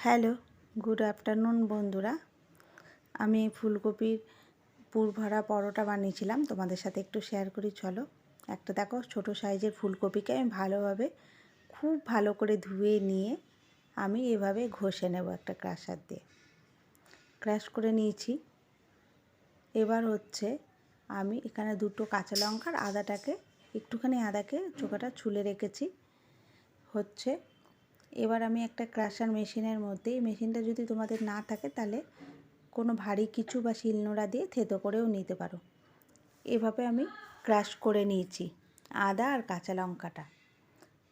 Hello, good afternoon বন্ধুরা। আমি ফুলকপির পুর ভরা পরোটা বানিয়েছিলাম, তোমাদের সাথে একটু শেয়ার করি, চলো। একটা দেখো, ছোট সাইজের ফুলকপিকে আমি ভালোভাবে, খুব ভালো করে ধুয়ে নিয়ে আমি এভাবে ঘষে নেব একটা ক্রাশার দিয়ে। ক্র্যাশ করে নিয়েছি। এবার হচ্ছে আমি এখানে দুটো কাঁচা লঙ্কার আদাটাকে, একটুখানি আদাকে চোখাটা ছুলে রেখেছি। হচ্ছে এবার আমি একটা ক্রাশার মেশিনের মধ্যে, এই মেশিনটা যদি তোমাদের না থাকে তাহলে কোনো ভারী কিছু বা শিলনোড়া দিয়ে থেতো করেও নিতে পারো। এভাবে আমি ক্রাশ করে নিয়েছি, আদা আর কাঁচা লঙ্কাটা।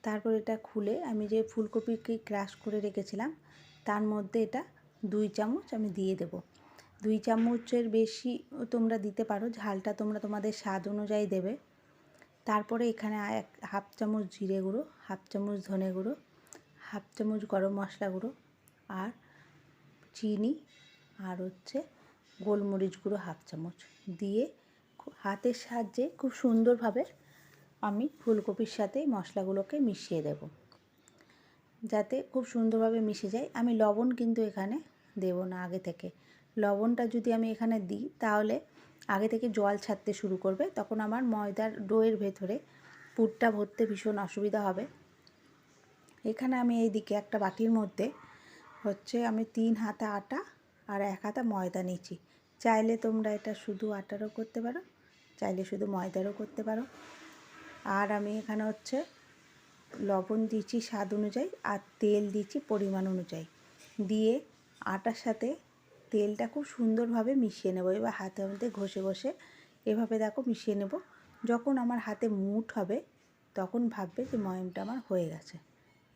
তারপর এটা খুলে আমি যে ফুলকপিকে ক্রাশ করে রেখেছিলাম, তার মধ্যে এটা দুই চামচ আমি দিয়ে দেব। দুই চামচের বেশি তোমরা দিতে পারো, ঝালটা তোমরা তোমাদের স্বাদ অনুযায়ী দেবে। তারপরে এখানে এক হাফ চামচ জিরে গুঁড়ো, হাফ চামচ ধনে গুঁড়ো হাফ চামচ গরম মশলা গুঁড়ো আর চিনি আর হচ্ছে গোলমরিচ গুঁড়ো হাফ চামচ দিয়ে হাতের সাহায্যে খুব সুন্দরভাবে আমি ফুলকপির সাথে মশলাগুলোকে মিশিয়ে দেব। যাতে খুব সুন্দরভাবে মিশে যায়। আমি লবণ কিন্তু এখানে দেব না আগে থেকে। লবণটা যদি আমি এখানে দিই, তাহলে আগে থেকে জল ছাড়তে শুরু করবে। তখন আমার ময়দার ডোয়ের ভেতরে পুরটা ভরতে ভীষণ অসুবিধা হবে। এখানে আমি এই দিকে একটা বাটির মধ্যে হচ্ছে আমি তিন হাতা আটা আর এক হাতা ময়দা নিচ্ছি চাইলে তোমরা এটা শুধু আটারও করতে পারো, চাইলে শুধু ময়দারও করতে পারো। আর আমি এখানে হচ্ছে লবণ দিচ্ছি স্বাদ অনুযায়ী আর তেল দিচ্ছি পরিমাণ অনুযায়ী। দিয়ে আটার সাথে তেলটা খুব সুন্দরভাবে মিশিয়ে নেব, এবার হাতে মধ্যে ঘষে ঘষে এভাবে দেখো মিশিয়ে নেব। যখন আমার হাতে মুঠ হবে তখন ভাববে যে ময়মটা আমার হয়ে গেছে।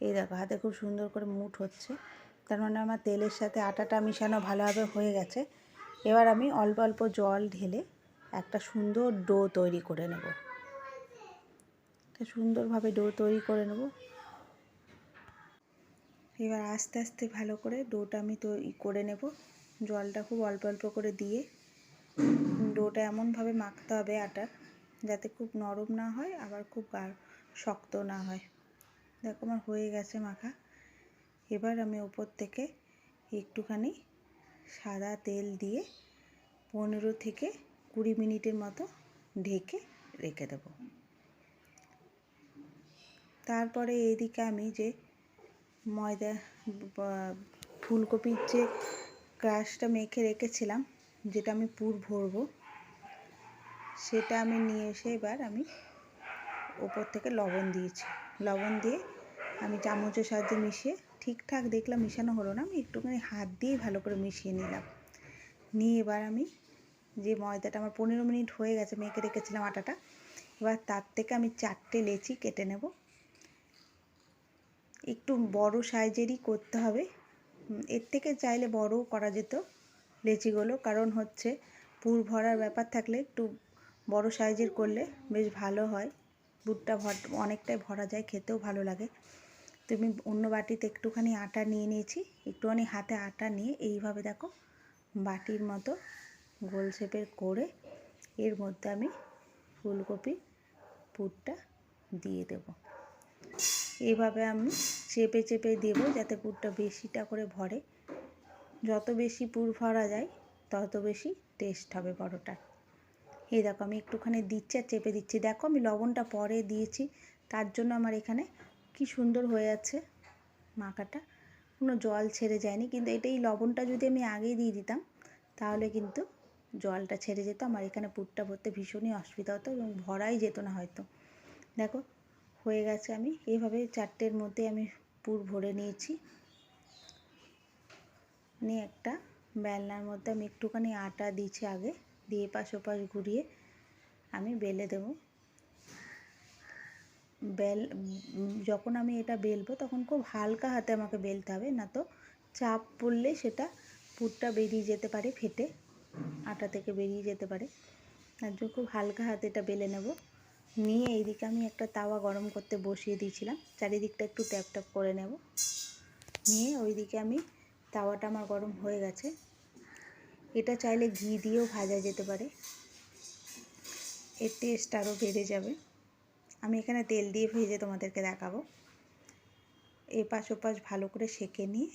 এই দেখো, হাতে খুব সুন্দর করে মুঠ হচ্ছে। তার মানে আমার তেলের সাথে আটাটা মিশানো ভালোভাবে হয়ে গেছে। এবার আমি অল্প অল্প জল ঢেলে একটা সুন্দর ডো তৈরি করে নেব। সুন্দরভাবে ডো তৈরি করে নেব। এবার আস্তে আস্তে ভালো করে ডোটা আমি তৈরি করে নেব। জলটা খুব অল্প অল্প করে দিয়ে ডোটা এমনভাবে মাখতে হবে আটার, যাতে খুব নরম না হয়, আবার খুব শক্ত না হয়। দেখো আমার হয়ে গেছে মাখা। এবার আমি ওপর থেকে একটুখানি সাদা তেল দিয়ে পনেরো থেকে কুড়ি মিনিটের মতো ঢেকে রেখে দেব। তারপরে এইদিকে আমি যে ময়দা ফুলকপির যে ক্রাশটা মেখে রেখেছিলাম, যেটা আমি পুর ভরবো, সেটা আমি নিয়ে এসে এবার আমি ওপর থেকে লবণ দিয়েছি। লবণ দিয়ে আমি চামচের সাহায্যে মিশিয়ে ঠিকঠাক দেখলাম মিশানো হলো না, আমি একটুখানি হাত দিয়েই ভালো করে মিশিয়ে নিলাম। নিয়ে এবার আমি যে ময়দাটা আমার পনেরো মিনিট হয়ে গেছে মেখে রেখেছিলাম আটাটা, এবার তার থেকে আমি চারটে লেচি কেটে নেব। একটু বড় সাইজেরই করতে হবে। এর থেকে চাইলে বড়ও করা যেত লেচিগুলো, কারণ হচ্ছে পুর ভরার ব্যাপার থাকলে একটু বড় সাইজের করলে বেশ ভালো হয়। দুধটা ভর, অনেকটাই ভরা যায়, খেতেও ভালো লাগে। তো আমি অন্য বাটিতে একটুখানি আটা নিয়ে নিয়েছি, একটুখানি হাতে আটা নিয়ে এইভাবে দেখো বাটির মতো গোল শেপের করে এর মধ্যে আমি ফুলকপি পুরটা দিয়ে দেব। এইভাবে আমি চেপে চেপে দেবো যাতে পুরটা বেশিটা করে ভরে। যত বেশি পুর ভরা যায়, তত বেশি টেস্ট হবে পরোটার। এই দেখো, আমি একটুখানি দিচ্ছি আর চেপে দিচ্ছি। দেখো, আমি লবণটা পরে দিয়েছি। তার জন্য আমার এখানে কি সুন্দর হয়ে আছে মাখাটা। কোনো জল ছেড়ে যায়নি, কিন্তু এটাই লবণটা যদি আমি আগেই দিয়ে দিতাম, তাহলে কিন্তু জলটা ছেড়ে যেত। আমার এখানে পুরটা ভরতে ভীষণই অসুবিধা হতো এবং ভরাই যেত না হয়তো। দেখো, হয়ে গেছে আমি। এইভাবে চারটের মধ্যে আমি পুর ভরে নিয়েছি। নিয়ে একটা বেলনার মধ্যে আমি একটুখানি আটা দিয়েছি আগে। দিয়ে পাশ ওপাশ ঘুরিয়ে আমি বেলে দেব। বেল যখন আমি এটা বেলবো তখন খুব হালকা হাতে আমাকে বেলতে হবে, না তো চাপ পড়লে সেটা পুরটা বেরিয়ে যেতে পারে ফেটে, আটা থেকে বেরিয়ে যেতে পারে। তার জন্য খুব হালকা হাতে এটা বেলে নেব। নিয়ে এইদিকে আমি একটা তাওয়া গরম করতে বসিয়ে দিয়েছিলাম, চারিদিকটা একটু ট্যাপ ট্যাপ করে নেব। নিয়ে ওইদিকে আমি তাওয়াটা আমার গরম হয়ে গেছে। এটা চাইলে ঘি দিয়েও ভাজা যেতে পারে। এর টেস্ট আরও বেড়ে যাবে। আমি এখানে তেল দিয়ে ভেজে তোমাদেরকে দেখাবো। এপাশ ওপাশ ভালো করে সেঁকে নিয়ে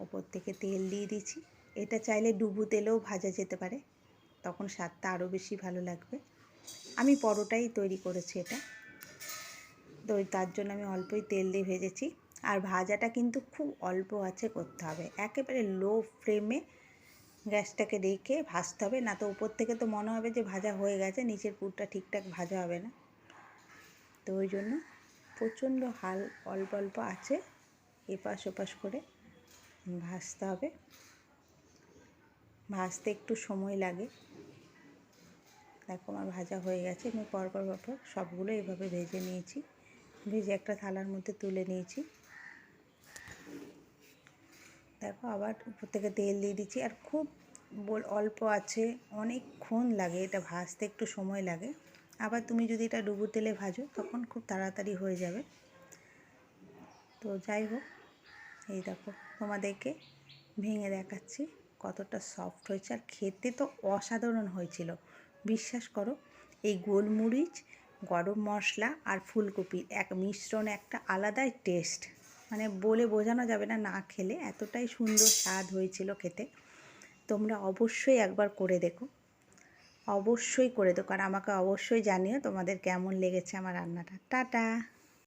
ওপর থেকে তেল দিয়ে দিচ্ছি। এটা চাইলে ডুবু তেলেও ভাজা যেতে পারে। তখন স্বাদটা আরও বেশি ভালো লাগবে। আমি পরোটাই তৈরি করেছি এটা। তো তার জন্য আমি অল্পই তেল দিয়ে ভেজেছি। আর ভাজাটা কিন্তু খুব অল্প আছে করতে হবে। একেবারে লো ফ্লেমে গ্যাসটাকে রেখে ভাজতে হবে। না তো উপর থেকে তো মনে হবে যে ভাজা হয়ে গেছে, নিচের পুরটা ঠিকঠাক ভাজা হবে না। তো ওই জন্য প্রচণ্ড হাল অল্প অল্প আছে, এপাশ ওপাশ করে ভাজতে হবে। ভাজতে একটু সময় লাগে। দেখো আমার ভাজা হয়ে গেছে, আমি পরপর পরপর সবগুলো এভাবে ভেজে নিয়েছি। ভেজে একটা থালার মধ্যে তুলে নিয়েছি। দেখো আবার উপর থেকে তেল দিয়ে দিচ্ছি। আর খুব অল্প আছে, অনেকক্ষণ লাগে এটা ভাজতে, একটু সময় লাগে। আবার তুমি যদি এটা ডুবু তেলে ভাজো, তখন খুব তাড়াতাড়ি হয়ে যাবে। তো যাই হোক, এই দেখো তোমাদেরকে ভেঙে দেখাচ্ছি কতটা সফট হয়েছে। আর খেতে তো অসাধারণ হয়েছিল। বিশ্বাস করো, এই গোলমরিচ, গরম মশলা আর ফুলকপির এক মিশ্রণ একটা আলাদাই টেস্ট মানে বলে বোঝানো যাবে না না খেলে। এতটাই সুন্দর স্বাদ হয়েছিল খেতে। তোমরা অবশ্যই একবার করে দেখো। অবশ্যই করে দেখো। আর আমাকে অবশ্যই জানিও তোমাদের কেমন লেগেছে আমার রান্নাটা। টাটা!